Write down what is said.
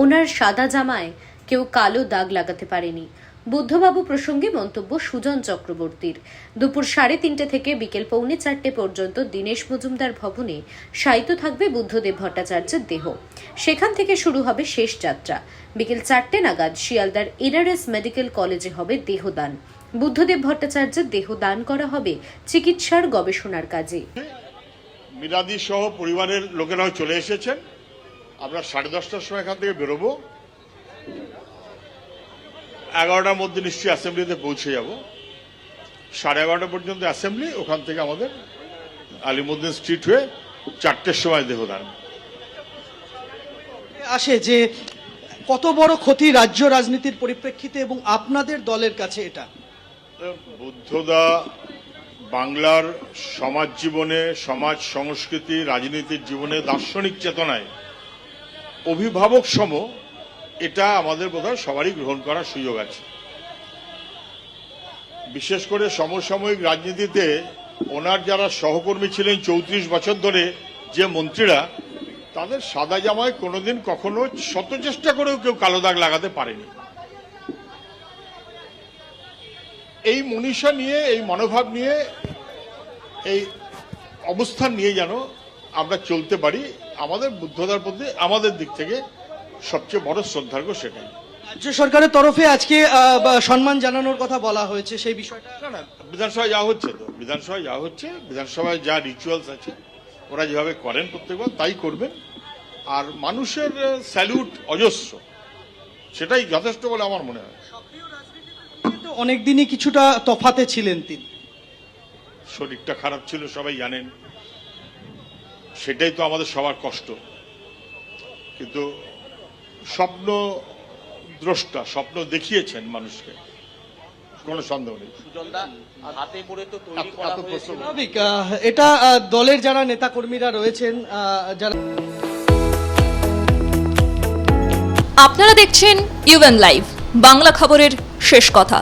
ওনার সাদা জামায় কেউ কালো দাগ লাগাতে পারেনি। বুদ্ধবাবু প্রসঙ্গে মন্তব্য সুজন চক্রবর্তীর। দুপুর সাড়ে তিনটে থেকে বিকেল পৌনে চারটে পর্যন্ত দীনেশ মজুমদার ভবনে শায়িত থাকবে বুদ্ধদেব ভট্টাচার্যের দেহ। সেখান থেকে শুরু হবে শেষ যাত্রা। বিকেল চারটে নাগাদ শিয়ালদার এনআরএস মেডিকেল কলেজে হবে দেহদান। বুদ্ধদেব ভট্টাচার্যের দেহ দান করা হবে চিকিৎসার গবেষণার কাজে। মিলাদি সহ পরিবারের লোকেরাও চলে এসেছেন। আমরা সাড়ে দশটার সময় এখান থেকে বেরোবো। এগারোটার মধ্যে নিশ্চয়ই অ্যাসেম্বলিতে পৌঁছে যাব। সাড়ে এগারোটা পর্যন্ত অ্যাসেম্বলি ওখান থেকে আমাদের আলিমুদ্দিন স্ট্রিট হয়ে চারটের সময় দেহদান আসে যে কত বড় ক্ষতি রাজ্য রাজনীতির পরিপ্রেক্ষিতে এবং আপনাদের দলের কাছে এটা? বুদ্ধদা বাংলার সমাজ জীবনে সমাজ সংস্কৃতি রাজনীতির জীবনে দার্শনিক চেতনায় অভিভাবক সম এটা আমাদের বোধহয় সবারই গ্রহণ করার সুযোগ আছে। বিশেষ করে সমসাময়িক রাজনীতিতে ওনার যারা সহকর্মী ছিলেন চৌত্রিশ বছর ধরে যে মন্ত্রীরা, তাদের সাদা জামায় কোনোদিন কখনো শত চেষ্টা করেও কেউ কালো দাগ লাগাতে পারেনি। এই মনীষা নিয়ে, এই মনোভাব নিয়ে, এই অবস্থান নিয়ে যেন আমরা চলতে পারি আমাদের বুদ্ধতার প্রতি আমাদের দিক থেকে সবচেয়ে বড় শ্রদ্ধার্ঘ সেটাই। রাজ্য সরকারের তরফে আজকে সম্মান জানানোর কথা বলা হয়েছে সেই বিষয়টা না না বিধানসভায় যা হচ্ছে তো বিধানসভায় যা হচ্ছে বিধানসভায় যা রিচুয়ালস আছে ওরা যেভাবে করেন প্রত্যেকবার তাই করবেন। আর মানুষের স্যালিউট অজস্র সেটাই যথেষ্ট বলে আমার মনে হয়। অনেকদিনই কিছুটা তফাতে ছিলেন তিনি। শরীরটা খারাপ ছিল সবাই জানেন। সেটাই তো আমাদের সবার কষ্ট। কিন্তু স্বপ্ন দ্রষ্টা স্বপ্ন দেখিয়েছেন মানুষকে কোনো সন্দেহ নেই। এটা দলের যারা নেতাকর্মীরা রয়েছেন আহ, যারা আপনারা দেখছেন ইউএন লাইভ বাংলা খবরের শেষ কথা।